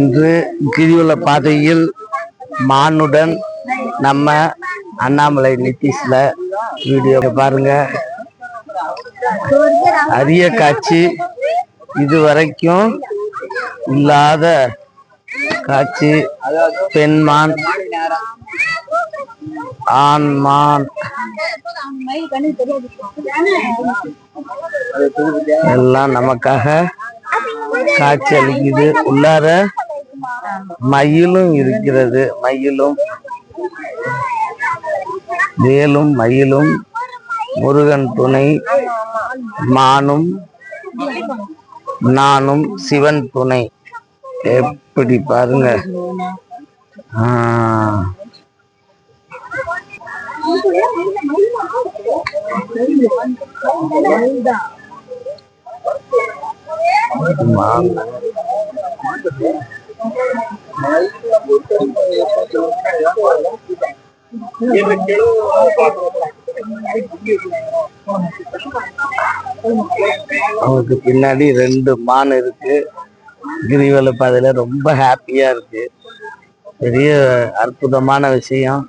இன்று கிரிவல பாதையில் மானுடன் நம்ம அண்ணாமலை நிதிஷ்ல வீடியோ பாருங்க. அரிய காட்சி இதுவரைக்கும் இல்லாத காட்சி. பெண்மான் ஆண்மான். எல்லாம் நமக்காக காட்சி அளிக்குது. உள்ளார மயிலும் இருக்கிறது. மயிலும் வேலும் மயிலும் முருகன் துணை மானும் நானும் சிவன் துணை. எப்படி பாருங்க. மான். அவங்களுக்கு பின்னாடி ரெண்டு மான் இருக்கு. கிரிவல பாதையில ரொம்ப ஹாப்பியா இருக்கு. பெரிய அற்புதமான விஷயம்.